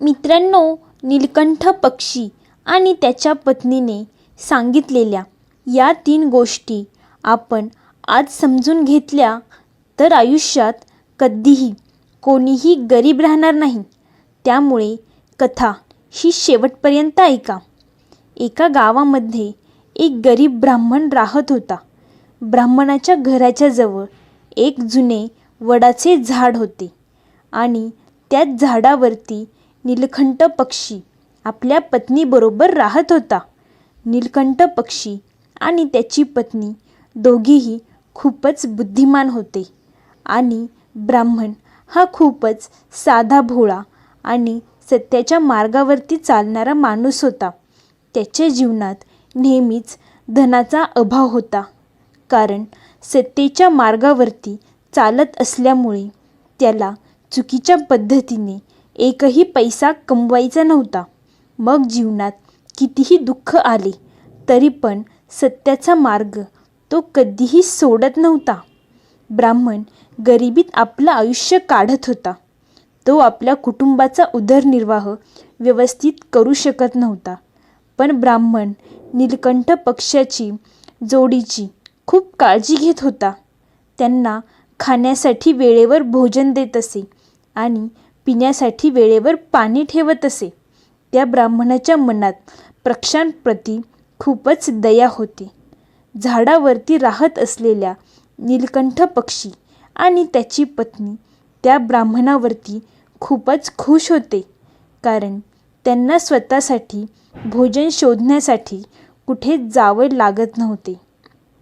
मित्रांनो नीलकंठ पक्षी आणि त्याच्या पत्नीने सांगितलेल्या या तीन गोष्टी आपण आज समजून घेतल्या तर आयुष्यात कधीही कोणीही गरीब राहणार नाही. त्यामुळे कथा ही शेवटपर्यंत ऐका. एका गावामध्ये एक गरीब ब्राह्मण राहत होता. ब्राह्मणाच्या घराच्या जवळ एक जुने वडाचे झाड होते आणि त्याच झाडावरती नीलकंठ पक्षी आपल्या पत्नीबरोबर राहत होता. नीलकंठ पक्षी आणि त्याची पत्नी दोघीही खूपच बुद्धिमान होते आणि ब्राह्मण हा खूपच साधा भोळा आणि सत्याच्या मार्गावरती चालणारा माणूस होता. त्याच्या जीवनात नेहमीच धनाचा अभाव होता कारण सत्तेच्या मार्गावरती चालत असल्यामुळे त्याला चुकीच्या पद्धतीने एकही पैसा कमवायचा नव्हता. मग जीवनात कितीही दुःख आले तरी पण सत्याचा मार्ग तो कधीही सोडत नव्हता. ब्राह्मण गरिबीत आपलं आयुष्य काढत होता. तो आपल्या कुटुंबाचा उदरनिर्वाह व्यवस्थित करू शकत नव्हता. पण ब्राह्मण नीलकंठ पक्षाची जोडीची खूप काळजी घेत होता. त्यांना खाण्यासाठी वेळेवर भोजन देत असे आणि पिण्यासाठी वेळेवर पाणी ठेवत असे. त्या ब्राह्मणाच्या मनात प्रक्षांप्रती खूपच दया होती. झाडावरती राहत असलेल्या नीलकंठ पक्षी आणि त्याची पत्नी त्या ब्राह्मणावरती खूपच खुश होते. कारण त्यांना स्वतःसाठी भोजन शोधण्यासाठी कुठे जावं लागत नव्हते.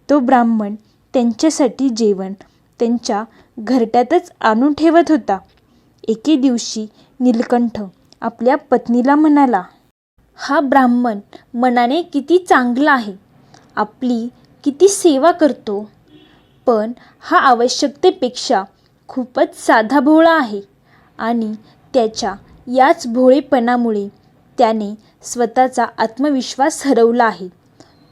तो ब्राह्मण त्यांच्यासाठी जेवण त्यांच्या घरट्यातच आणून ठेवत होता. एके दिवशी नीलकंठ आपल्या पत्नीला म्हणाला हा ब्राह्मण मनाने किती चांगला आहे. आपली किती सेवा करतो. पण हा आवश्यकतेपेक्षा खूपच साधा भोळा आहे आणि त्याच्या याच भोळेपणामुळे त्याने स्वतःचा आत्मविश्वास हरवला आहे.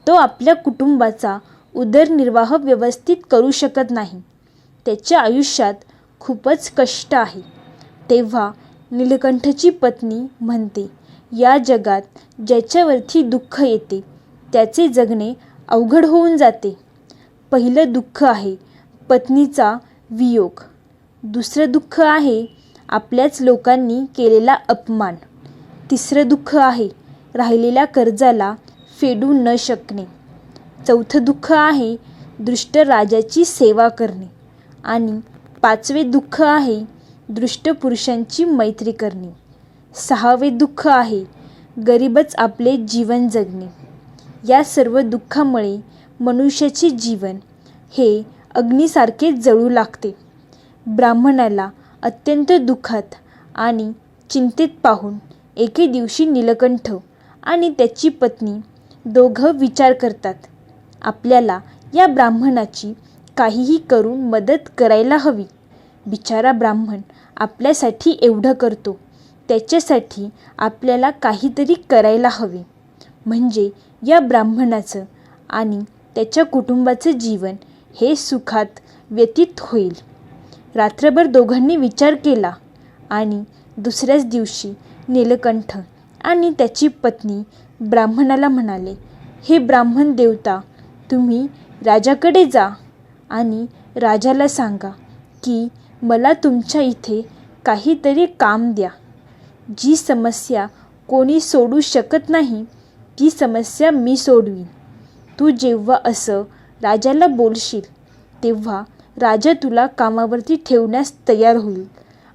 तो आपल्या कुटुंबाचा उदरनिर्वाह व्यवस्थित करू शकत नाही. त्याच्या आयुष्यात खूपच कष्ट आहे. तेव्हा नीलकंठची पत्नी म्हणते या जगात ज्याच्यावरती दुःख येते त्याचे जगणे अवघड होऊन जाते. पहिलं दुःख आहे पत्नीचा वियोग. दुसरं दुःख आहे आपल्याच लोकांनी केलेला अपमान. तिसरं दुःख आहे राहिलेल्या कर्जाला फेडू न शकणे. चौथं दुःख आहे दुष्ट राजाची सेवा करणे. आणि पाचवे दुःख आहे दृष्टपुरुषांची मैत्री करणे. सहावे दुःख आहे गरीबच आपले जीवन जगणे. या सर्व दुःखामुळे मनुष्याचे जीवन हे अग्नीसारखे जळू लागते. ब्राह्मणाला अत्यंत दुःखात आणि चिंतेत पाहून एके दिवशी नीलकंठ आणि त्याची पत्नी दोघं विचार करतात आपल्याला या ब्राह्मणाची काहीही करून मदत करायला हवी. बिचारा ब्राह्मण आपल्यासाठी एवढं करतो. त्याच्यासाठी आपल्याला काहीतरी करायला हवे. म्हणजे या ब्राह्मणाचं आणि त्याच्या कुटुंबाचं जीवन हे सुखात व्यतीत होईल. रात्रभर दोघांनी विचार केला आणि दुसऱ्याच दिवशी नीलकंठ आणि त्याची पत्नी ब्राह्मणाला म्हणाले हे ब्राह्मण देवता तुम्ही राजाकडे जा आणि राजाला सांगा की मला तुमच्या इथे काहीतरी काम द्या. जी समस्या कोणी सोडू शकत नाही ती समस्या मी सोडवीन. तू जेव्हा असं राजाला बोलशील तेव्हा राजा तुला कामावरती ठेवण्यास तयार होईल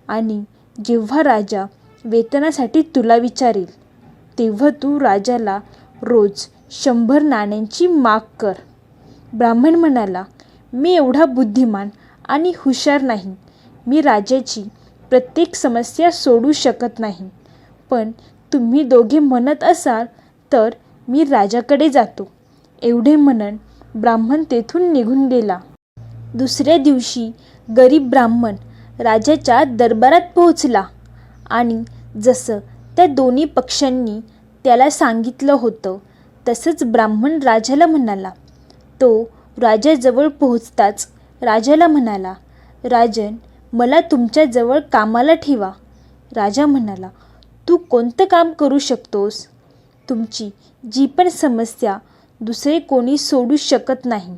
आणि जेव्हा राजा वेतनासाठी तुला विचारेल तेव्हा तू राजाला रोज शंभर नाण्यांची माग कर. ब्राह्मण म्हणाला मी एवढा बुद्धिमान आणि हुशार नाही. मी राजाची प्रत्येक समस्या सोडू शकत नाही. पण तुम्ही दोघे म्हणत असाल तर मी राजाकडे जातो. एवढे म्हणून ब्राह्मण तेथून निघून गेला. दुसऱ्या दिवशी गरीब ब्राह्मण राजाच्या दरबारात पोहोचला आणि जसं त्या दोन्ही पक्षांनी त्याला सांगितलं होतं तसंच ब्राह्मण राजाला म्हणाला. तो राजाजवळ पोहोचताच राजाला म्हणाला राजन मला तुमच्याजवळ कामाला ठेवा. राजा म्हणाला तू कोणतं काम करू शकतोस? तुमची जी पण समस्या दुसरे कोणी सोडू शकत नाही.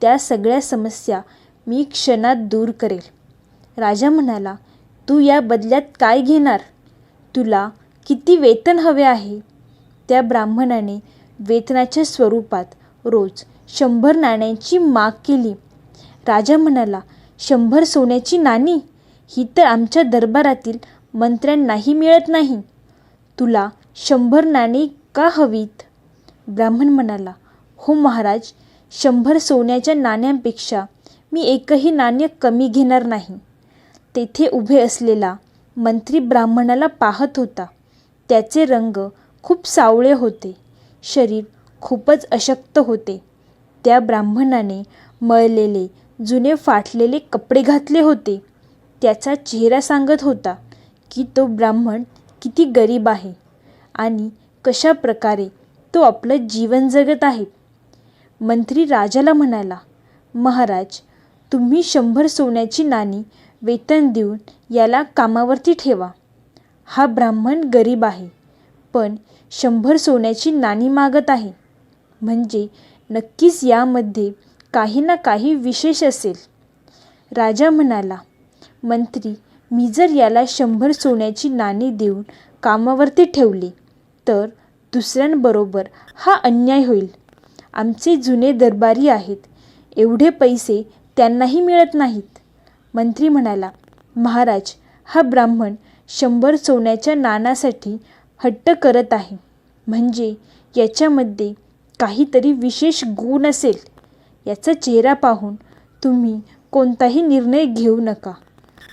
त्या सगळ्या समस्या मी क्षणात दूर करेल. राजा म्हणाला तू या बदल्यात काय घेणार? तुला किती वेतन हवे आहे? त्या ब्राह्मणाने वेतनाच्या स्वरूपात रोज शंभर नाण्यांची माग केली. राजा म्हणाला शंभर सोन्याची नाणी ही तर आमच्या दरबारातील मंत्र्यांनाही मिळत नाही. तुला शंभर नाणी का हवीत? ब्राह्मण म्हणाला हो महाराज शंभर सोन्याच्या नाण्यांपेक्षा मी एकही नाणे कमी घेणार नाही. तेथे उभे असलेला मंत्री ब्राह्मणाला पाहत होता. त्याचे रंग खूप सावळे होते शरीर खूपच अशक्त होते. त्या ब्राह्मणाने मळलेले जुने फाटलेले कपडे घातले होते. त्याचा चेहरा सांगत होता की तो ब्राह्मण किती गरीब आहे आणि कशा प्रकारे तो आपलं जीवन जगत आहे. मंत्री राजाला म्हणाला महाराज तुम्ही शंभर सोन्याची नाणी वेतन देऊन याला कामावरती ठेवा. हा ब्राह्मण गरीब आहे पण शंभर सोन्याची नाणी मागत आहे. म्हणजे नक्कीच यामध्ये काही ना काही विशेष असेल. राजा म्हणाला मंत्री मी जर याला शंभर सोन्याची नाणी देऊन कामावरती ठेवले तर दुसऱ्यांबरोबर हा अन्याय होईल. आमचे जुने दरबारी आहेत एवढे पैसे त्यांनाही मिळत नाहीत. मंत्री म्हणाला महाराज हा ब्राह्मण शंभर सोन्याच्या नाण्यासाठी हट्ट करत आहे. म्हणजे याच्यामध्ये काहीतरी विशेष गुण असेल. याचा चेहरा पाहून तुम्ही कोणताही निर्णय घेऊ नका.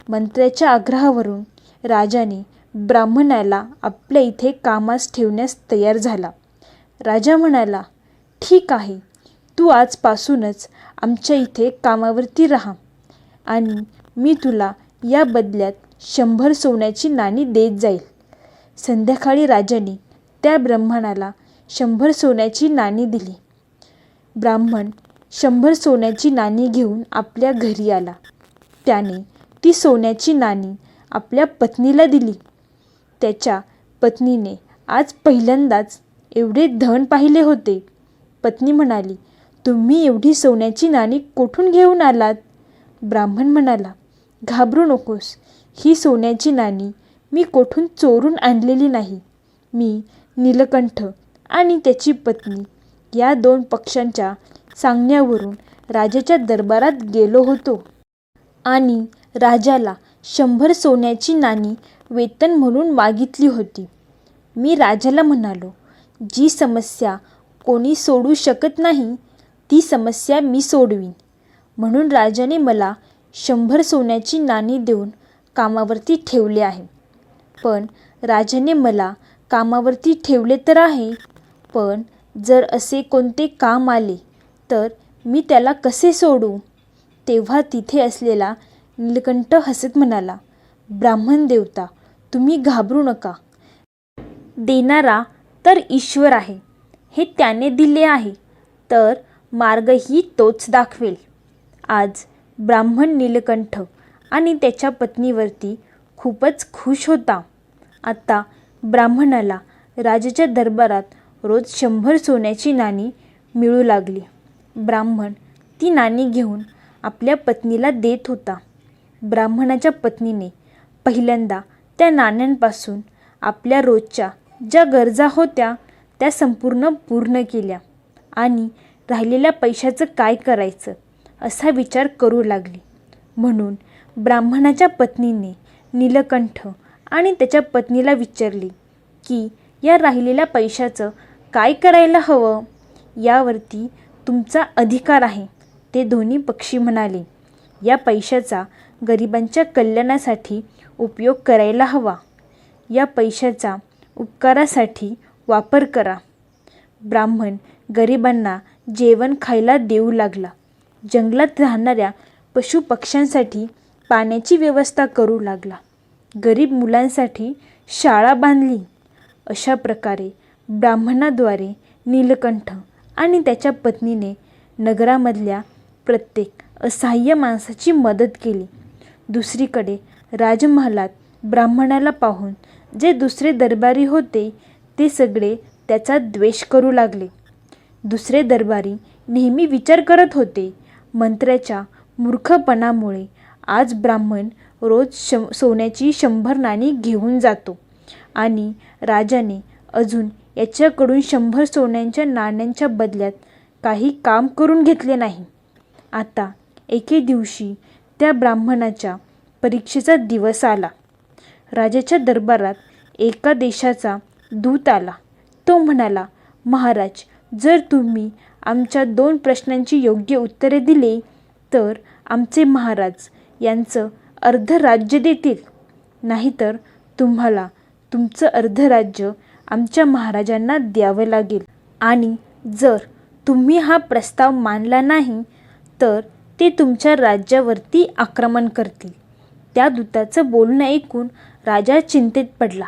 मंत्र्याच्या आग्रहावरून राजाने ब्राह्मणाला आपल्या इथे कामास ठेवण्यास तयार झाला. राजा म्हणाला ठीक आहे तू आजपासूनच आमच्या इथे कामावरती राहा आणि मी तुला या बदल्यात शंभर सोन्याची नाणी देत जाईल. संध्याकाळी राजाने त्या ब्राह्मणाला शंभर सोन्याची नाणी दिली. ब्राह्मण शंभर सोन्याची नाणी घेऊन आपल्या घरी आला. त्याने ती सोन्याची नाणी आपल्या पत्नीला दिली. त्याच्या पत्नीने आज पहिल्यांदाच एवढे धन पाहिले होते. पत्नी म्हणाली तुम्ही एवढी सोन्याची नाणी कोठून घेऊन आलात? ब्राह्मण म्हणाला घाबरू नकोस. ही सोन्याची नाणी मी कोठून चोरून आणलेली नाही. मी नीलकंठ आणि त्याची पत्नी या दोन पक्षांच्या सांगण्यावरून राजाच्या दरबारात गेलो होतो. आणि राजाला शंभर सोन्याची नाणी वेतन म्हणून मागितली होती. मी राजाला म्हणालो जी समस्या कोणी सोडू शकत नाही ती समस्या मी सोडवीन म्हणून राजाने मला शंभर सोन्याची नाणी देऊन कामावरती ठेवले आहे. पण राजाने मला कामावरती ठेवले तर आहे पण जर असे कोणते काम आले तर मी त्याला कसे सोडू? तेव्हा तिथे असलेला नीलकंठ हसत म्हणाला ब्राह्मण देवता तुम्ही घाबरू नका. देणारा तर ईश्वर आहे हे त्याने दिले आहे तर मार्गही तोच दाखवेल. आज ब्राह्मण नीलकंठ आणि त्याच्या पत्नीवरती खूपच खुश होता. आता ब्राह्मणाला राजाच्या दरबारात रोज शंभर सोन्याची नाणी मिळू लागली. ब्राह्मण ती नाणी घेऊन आपल्या पत्नीला देत होता. ब्राह्मणाच्या पत्नीने पहिल्यांदा त्या नाण्यांपासून आपल्या रोजच्या ज्या गरजा होत्या त्या संपूर्ण पूर्ण केल्या आणि राहिलेल्या पैशाचं काय करायचं असा विचार करू लागली. म्हणून ब्राह्मणाच्या पत्नीने नीलकंठ आणि त्याच्या पत्नीला विचारले की या राहिलेल्या पैशाचं काय करायला हवं? यावरती तुमचा अधिकार आहे. ते दोन्ही पक्षी म्हणाले या पैशाचा गरिबांच्या कल्याणासाठी उपयोग करायला हवा. या पैशाचा उपकारासाठी वापर करा. ब्राह्मण गरिबांना जेवण खायला देऊ लागला. जंगलात राहणाऱ्या पशुपक्ष्यांसाठी पाण्याची व्यवस्था करू लागला. गरीब मुलांसाठी शाळा बांधली. अशा प्रकारे ब्राह्मणाद्वारे नीलकंठ आणि त्याच्या पत्नीने नगरामधल्या प्रत्येक असहाय्य माणसाची मदत केली. दुसरीकडे राजमहालात ब्राह्मणाला पाहून जे दुसरे दरबारी होते ते सगळे त्याचा द्वेष करू लागले. दुसरे दरबारी नेहमी विचार करत होते मंत्र्याच्या मूर्खपणामुळे आज ब्राह्मण रोज शं सोन्याची शंभर नाणी घेऊन जातो आणि राजाने अजून याच्याकडून शंभर सोन्यांच्या नाण्यांच्या बदल्यात काही काम करून घेतले नाही. आता एके दिवशी त्या ब्राह्मणाच्या परीक्षेचा दिवस आला. राजाच्या दरबारात एका देशाचा दूत आला. तो म्हणाला महाराज जर तुम्ही आमच्या दोन प्रश्नांची योग्य उत्तरे दिली तर आमचे महाराज यांचं अर्ध राज्य देतील. नाहीतर तुम्हाला तुमचं अर्ध राज्य आमच्या महाराजांना द्यावं लागेल. आणि जर तुम्ही हा प्रस्ताव मानला नाही तर ते तुमच्या राज्यावरती आक्रमण करतील. त्या दूताचं बोलणं ऐकून राजा चिंतेत पडला.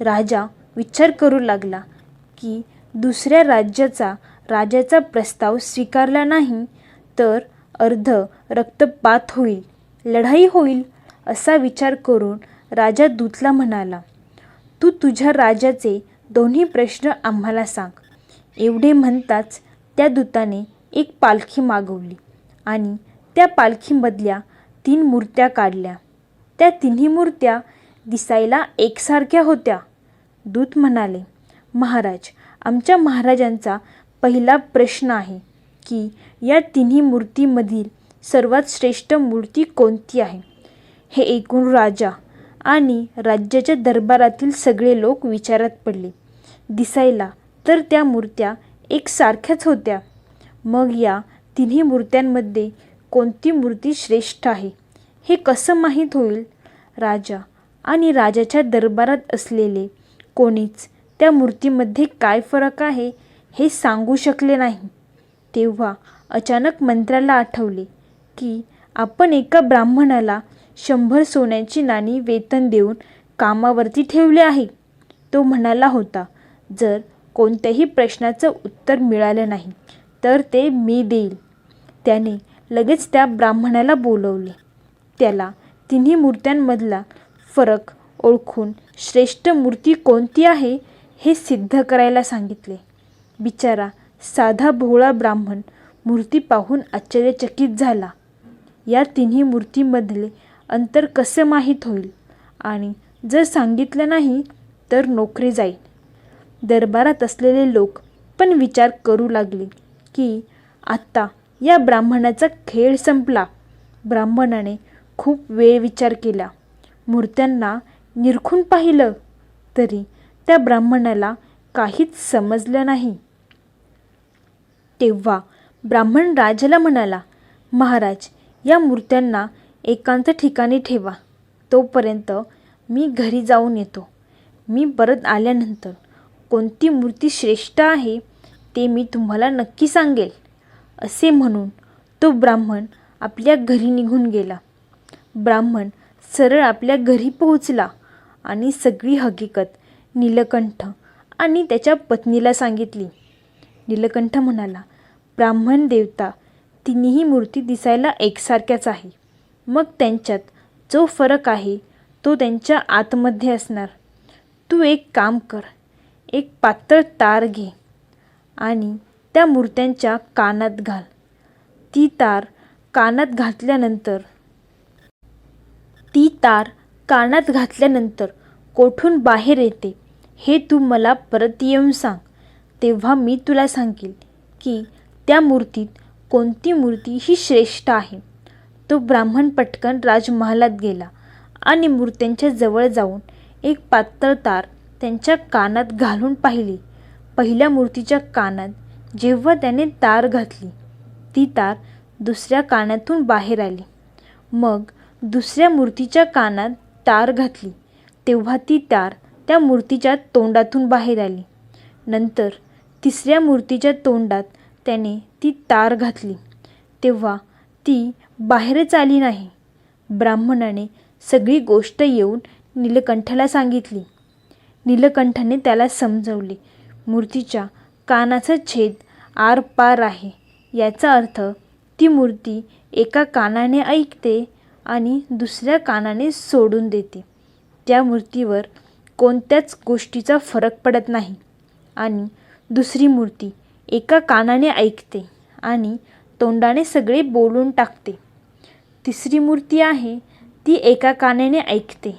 राजा विचार करू लागला की दुसऱ्या राज्याचा राजाचा प्रस्ताव स्वीकारला नाही तर अर्ध रक्तपात होईल लढाई होईल असा विचार करून राजा दूतला म्हणाला. तू तुझ्या राजाचे दोन्ही प्रश्न आम्हाला सांग. एवढे म्हणताच त्या दूताने एक पालखी मागवली आणि त्या पालखीमधल्या तीन मूर्त्या काढल्या. त्या तिन्ही मूर्त्या दिसायला एकसारख्या होत्या. दूत म्हणाले महाराज आमच्या महाराजांचा पहिला प्रश्न आहे की या तिन्ही मूर्तीमधील सर्वात श्रेष्ठ मूर्ती कोणती आहे? हे ऐकून राजा आणि राज्याच्या दरबारातील सगळे लोक विचारात पडले. दिसायला तर त्या मूर्त्या एकसारख्याच होत्या. मग या तिन्ही मूर्त्यांमध्ये कोणती मूर्ती श्रेष्ठ आहे हे कसं माहीत होईल? राजा आणि राजाच्या दरबारात असलेले कोणीच त्या मूर्तीमध्ये काय फरक आहे हे सांगू शकले नाही. तेव्हा अचानक मंत्र्याला आठवले की आपण एका ब्राह्मणाला शंभर सोन्याची नाणी वेतन देऊन कामावरती ठेवले आहे. तो म्हणाला होता जर कोणत्याही प्रश्नाचं उत्तर मिळालं नाही तर ते मी देईल. त्याने लगेच त्या ब्राह्मणाला बोलवले. त्याला तिन्ही मूर्त्यांमधला फरक ओळखून श्रेष्ठ मूर्ती कोणती आहे हे सिद्ध करायला सांगितले. बिचारा साधा भोळा ब्राह्मण मूर्ती पाहून आश्चर्यचकित झाला. या तिन्ही मूर्तीमधले अंतर कसं माहीत होईल? आणि जर सांगितलं नाही तर नोकरी जाईल. दरबारात असलेले लोक पण विचार करू लागले की आत्ता या ब्राह्मणाचा खेळ संपला. ब्राह्मणाने खूप वेळ विचार केला. मूर्त्यांना निरखून पाहिलं तरी त्या ब्राह्मणाला काहीच समजलं नाही. तेव्हा ब्राह्मण राजाला म्हणाला महाराज या मूर्त्यांना एकांत ठिकाणी ठेवा. तोपर्यंत मी घरी जाऊन येतो. मी परत आल्यानंतर कोणती मूर्ती श्रेष्ठ आहे ते मी तुम्हाला नक्की सांगेल. असे म्हणून तो ब्राह्मण आपल्या घरी निघून गेला. ब्राह्मण सरळ आपल्या घरी पोहोचला आणि सगळी हकीकत नीलकंठ आणि त्याच्या पत्नीला सांगितली. नीलकंठ म्हणाला ब्राह्मण देवता तिन्ही मूर्ती दिसायला एकसारख्याच आहे. मग त्यांच्यात जो फरक आहे तो त्यांच्या आतमध्ये असणार. तू एक काम कर एक पातळ तार घे आणि त्या मूर्त्यांच्या कानात घाल. ती तार कानात घातल्यानंतर ती तार कानात घातल्यानंतर कोठून बाहेर येते हे तू मला परत येऊन सांग. तेव्हा मी तुला सांगेल की त्या मूर्तीत कोणती मूर्ती ही श्रेष्ठ आहे. तो ब्राह्मण पटकन राजमहालात गेला आणि मूर्त्यांच्या जवळ जाऊन एक पातळ तार त्यांच्या कानात घालून पाहिली. पहिल्या मूर्तीच्या कानात जेव्हा त्याने तार घातली ती तार दुसऱ्या कानातून बाहेर आली. मग दुसऱ्या मूर्तीच्या कानात तार घातली तेव्हा ती तार त्या मूर्तीच्या तोंडातून बाहेर आली. नंतर तिसऱ्या मूर्तीच्या तोंडात त्याने ती तार घातली. तेव्हा ती बाहेरच आली नाही. ब्राह्मणाने सगळी गोष्ट येऊन नीलकंठाला सांगितली. नीलकंठाने त्याला समजवले मूर्तीच्या कानाचा छेद आरपार आहे. याचा अर्थ ती मूर्ती एका कानाने ऐकते आणि दुसऱ्या कानाने सोडून देते. त्या मूर्तीवर कोणत्याच गोष्टीचा फरक पडत नाही आणि दुसरी मूर्ती एका कानाने ऐकते आणि तोंडाने सगळे बोलून टाकते. तिसरी मूर्ती आहे ती एका कानाने ऐकते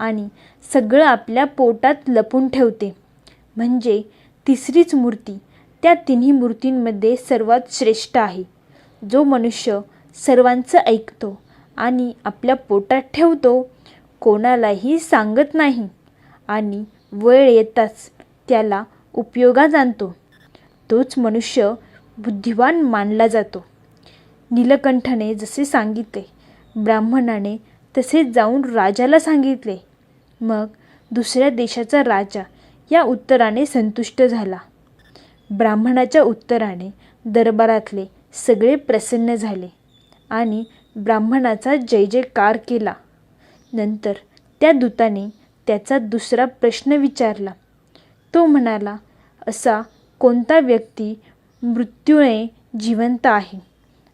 आणि सगळं आपल्या पोटात लपून ठेवते. म्हणजे तिसरीच मूर्ती त्या तिन्ही मूर्तींमध्ये सर्वात श्रेष्ठ आहे. जो मनुष्य सर्वांचं ऐकतो आणि आपल्या पोटात ठेवतो कोणालाही सांगत नाही आणि वेळ येताच त्याला उपयोगात आणतो. तोच मनुष्य बुद्धिवान मानला जातो. नीलकंठने जसे सांगितले ब्राह्मणाने तसे जाऊन राजाला सांगितले. मग दुसऱ्या देशाचा राजा या उत्तराने संतुष्ट झाला. ब्राह्मणाच्या उत्तराने दरबारातले सगळे प्रसन्न झाले आणि ब्राह्मणाचा जय जयकार केला. नंतर त्या दूताने त्याचा दुसरा प्रश्न विचारला. तो म्हणाला असा कोणता व्यक्ती मृत्यूने जिवंत आहे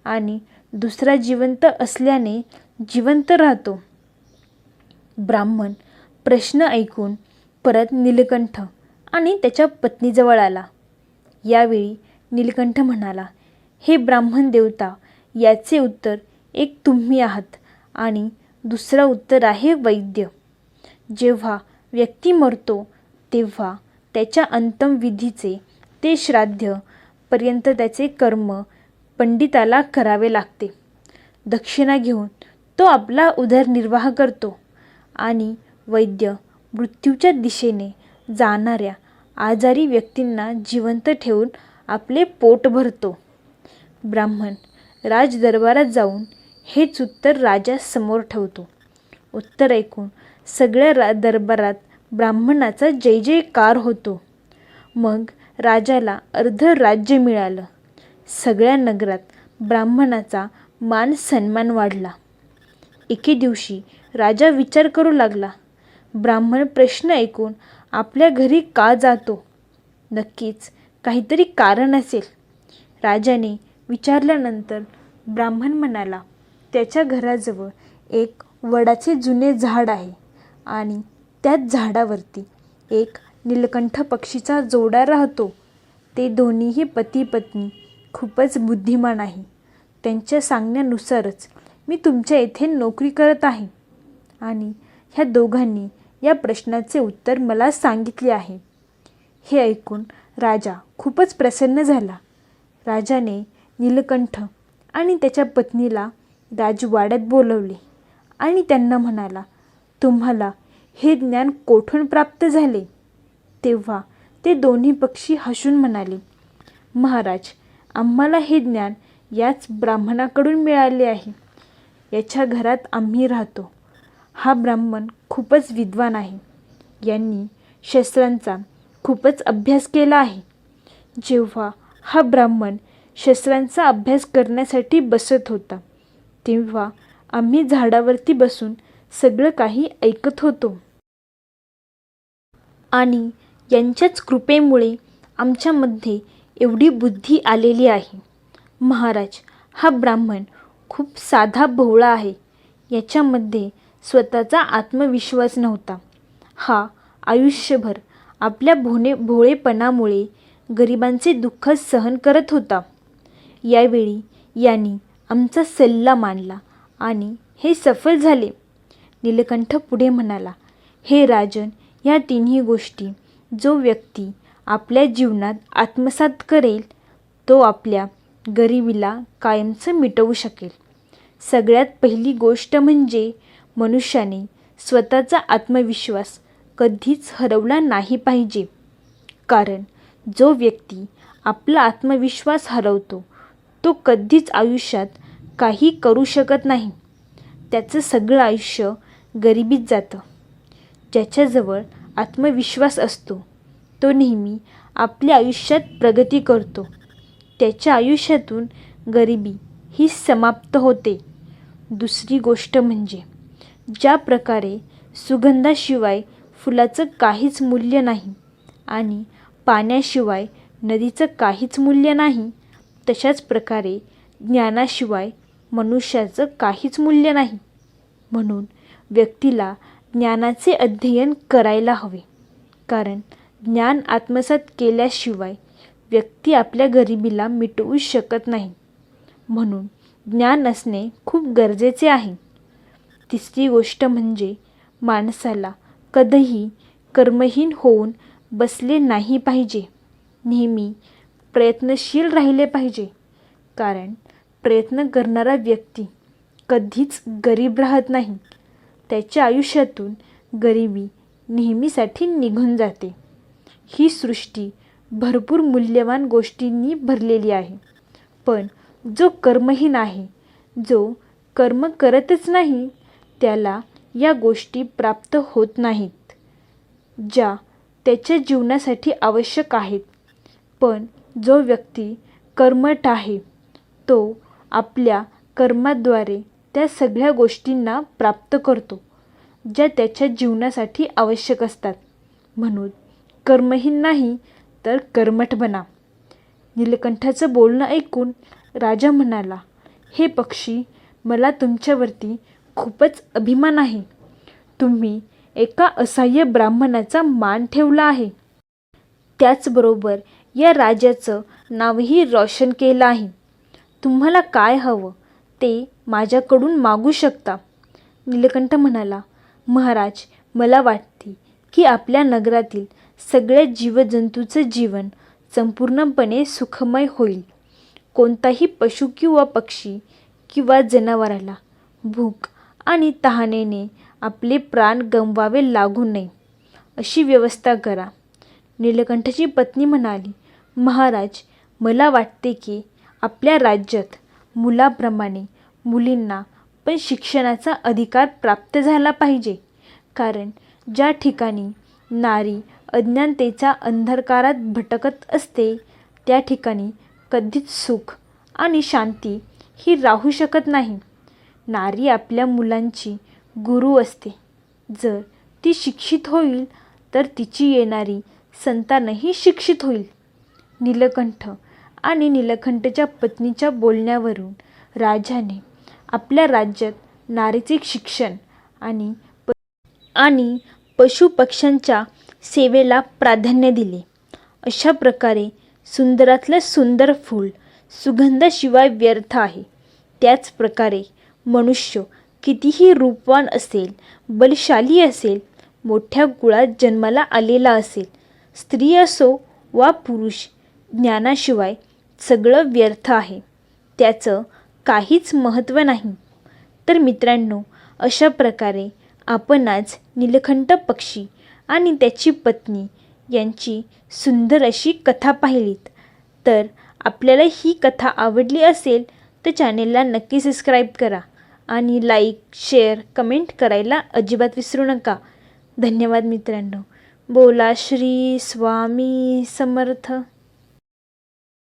आणि दुसरा जिवंत असल्याने जिवंत राहतो. ब्राह्मण प्रश्न ऐकून परत नीलकंठ आणि त्याच्या पत्नीजवळ आला. यावेळी नीलकंठ म्हणाला हे ब्राह्मण देवता याचे उत्तर एक तुम्ही आहात आणि दुसरं उत्तर आहे वैद्य. जेव्हा व्यक्ती मरतो तेव्हा त्याच्या अंतमविधीचे ते श्राद्ध पर्यंत त्याचे कर्म पंडिताला करावे लागते. दक्षिणा घेऊन तो आपला उदरनिर्वाह करतो आणि वैद्य मृत्यूच्या दिशेने जाणाऱ्या आजारी व्यक्तींना जिवंत ठेवून आपले पोट भरतो. ब्राह्मण राजदरबारात जाऊन हेच उत्तर राजासमोर ठेवतो. उत्तर ऐकून सगळ्या रा दरबारात ब्राह्मणाचा जय जयकार होतो. मग राजाला अर्ध राज्य मिळालं. सगळ्या नगरात ब्राह्मणाचा मान सन्मान वाढला. एके दिवशी राजा विचार करू लागला ब्राह्मण प्रश्न ऐकून आपल्या घरी का जातो? नक्कीच काहीतरी कारण असेल. राजाने विचारल्यानंतर ब्राह्मण म्हणाला त्याच्या घराजवळ एक वडाचे जुने झाड आहे आणि त्याच झाडावरती एक नीलकंठ पक्षीचा जोडा राहतो. ते दोन्हीही पती पत्नी खूपच बुद्धिमान आहे. त्यांच्या सांगण्यानुसारच मी तुमच्या येथे नोकरी करत आहे. आणि ह्या दोघांनी या प्रश्नाचे उत्तर मला सांगितले आहे. हे ऐकून राजा खूपच प्रसन्न झाला. राजाने नीलकंठ आणि त्याच्या पत्नीला राजवाड्यात बोलवले आणि त्यांना म्हणाला तुम्हाला हे ज्ञान कोठून प्राप्त झाले? तेव्हा ते दोन्ही पक्षी हसून म्हणाले महाराज आम्हाला हे ज्ञान याच ब्राह्मणाकडून मिळाले आहे. याच्या घरात आम्ही राहतो. हा ब्राह्मण खूपच विद्वान आहे. यांनी शस्त्रांचा खूपच अभ्यास केला आहे. जेव्हा हा ब्राह्मण शस्त्रांचा अभ्यास करण्यासाठी बसत होता तेव्हा आम्ही झाडावरती बसून सगळं काही ऐकत होतो. आणि यांच्याच कृपेमुळे आमच्यामध्ये एवढी बुद्धी आलेली आहे. महाराज हा ब्राह्मण खूप साधा भोवळा आहे. याच्यामध्ये स्वतःचा आत्मविश्वास नव्हता. हा आयुष्यभर आपल्या भोने भोळेपणामुळे गरिबांचे दुःख सहन करत होता. यावेळी यांनी आमचा सल्ला मानला आणि हे सफल झाले. नीलकंठ पुढे म्हणाला हे राजन या तिन्ही गोष्टी जो व्यक्ती आपल्या जीवनात आत्मसात करेल तो आपल्या गरिबीला कायमचं मिटवू शकेल. सगळ्यात पहिली गोष्ट म्हणजे मनुष्याने स्वतःचा आत्मविश्वास कधीच हरवला नाही पाहिजे. कारण जो व्यक्ती आपला आत्मविश्वास हरवतो तो कधीच आयुष्यात काही करू शकत नाही. त्याचं सगळं आयुष्य गरिबीत जातं. ज्याच्याजवळ आत्मविश्वास असतो. तो नेहमी आपल्या आयुष्यात प्रगती करतो. त्याच्या आयुष्यातून गरिबी ही समाप्त होते. दुसरी गोष्ट म्हणजे ज्या प्रकारे सुगंधाशिवाय फुलाचं काहीच मूल्य नाही आणि पाण्याशिवाय नदीचं काहीच मूल्य नाही तशाच प्रकारे ज्ञानाशिवाय मनुष्याचं काहीच मूल्य नाही. म्हणून व्यक्तीला ज्ञानाचे अध्ययन करायला हवे. कारण ज्ञान आत्मसात केल्याशिवाय व्यक्ती आपल्या गरिबीला मिटवू शकत नाही. म्हणून ज्ञान असणे खूप गरजेचे आहे. तिसरी गोष्ट म्हणजे माणसाला कधीही कर्महीन होऊन बसले नाही पाहिजे. नेहमी प्रयत्नशील राहिले पाहिजे. कारण प्रयत्न करणारा व्यक्ती कधीच गरीब राहत नाही. त्याच्या आयुष्यातून गरिबी नेहमीसाठी निघून जाते. ही सृष्टी भरपूर मूल्यवान गोष्टींनी भरलेली आहे. पण जो कर्महीन आहे जो कर्म करतच नाही त्याला या गोष्टी प्राप्त होत नाहीत ज्या त्याच्या जीवनासाठी आवश्यक आहेत. पण जो व्यक्ती कर्मठ आहे तो आपल्या कर्माद्वारे त्या सगळ्या गोष्टींना प्राप्त करतो ज्या त्याच्या जीवनासाठी आवश्यक असतात. म्हणून कर्महीन नाही तर कर्मठ बना. नीलकंठाचं बोलणं ऐकून राजा म्हणाला हे पक्षी मला तुमच्यावरती खूपच अभिमान आहे. तुम्ही एका असहाय्य ब्राह्मणाचा मान ठेवला आहे. त्याचबरोबर या राजाचं नावही रोशन केलं आहे. तुम्हाला काय हवं? ते माझ्याकडून मागू शकता. नीलकंठ म्हणाला महाराज मला वाटते की आपल्या नगरातील सगळ्या जीवजंतूचं जीवन संपूर्णपणे सुखमय होईल. कोणताही पशु किंवा पक्षी किंवा जनावराला भूक आणि तहानेने आपले प्राण गमवावे लागू नये. अशी व्यवस्था करा. नीलकंठची पत्नी म्हणाली महाराज मला वाटते की आपल्या राज्यात मुलाप्रमाणे मुलींना पण शिक्षणाचा अधिकार प्राप्त झाला पाहिजे. कारण ज्या ठिकाणी नारी अज्ञानतेच्या अंधकारात भटकत असते त्या ठिकाणी कधीच सुख आणि शांती ही राहू शकत नाही. नारी आपल्या मुलांची गुरु असते. जर ती शिक्षित होईल तर तिची येणारी संतानही शिक्षित होईल. नीलकंठ आणि नीलकंठच्या पत्नीच्या बोलण्यावरून राजाने आपल्या राज्यात नारीचे शिक्षण आणि प आणि पशुपक्ष्यांच्या सेवेला प्राधान्य दिले. अशा प्रकारे सुंदरातलं सुंदर फूल सुगंधाशिवाय व्यर्थ आहे. त्याच प्रकारे मनुष्य कितीही रूपवान असेल बलशाली असेल मोठ्या कुळात जन्माला आलेला असेल स्त्री असो वा पुरुष ज्ञानाशिवाय सगळं व्यर्थ आहे. त्याचं काहीच महत्त्व नाही. तर मित्रांनो अशा प्रकारे आपण आज नीलकंठ पक्षी आणि त्याची पत्नी यांची सुंदर अशी कथा पाहिलीत. तर आपल्याला ही कथा आवडली असेल तर चॅनेलला नक्की सबस्क्राईब करा आणि लाईक शेअर कमेंट करायला अजिबात विसरू नका. धन्यवाद मित्रांनो. बोला श्री स्वामी समर्थ.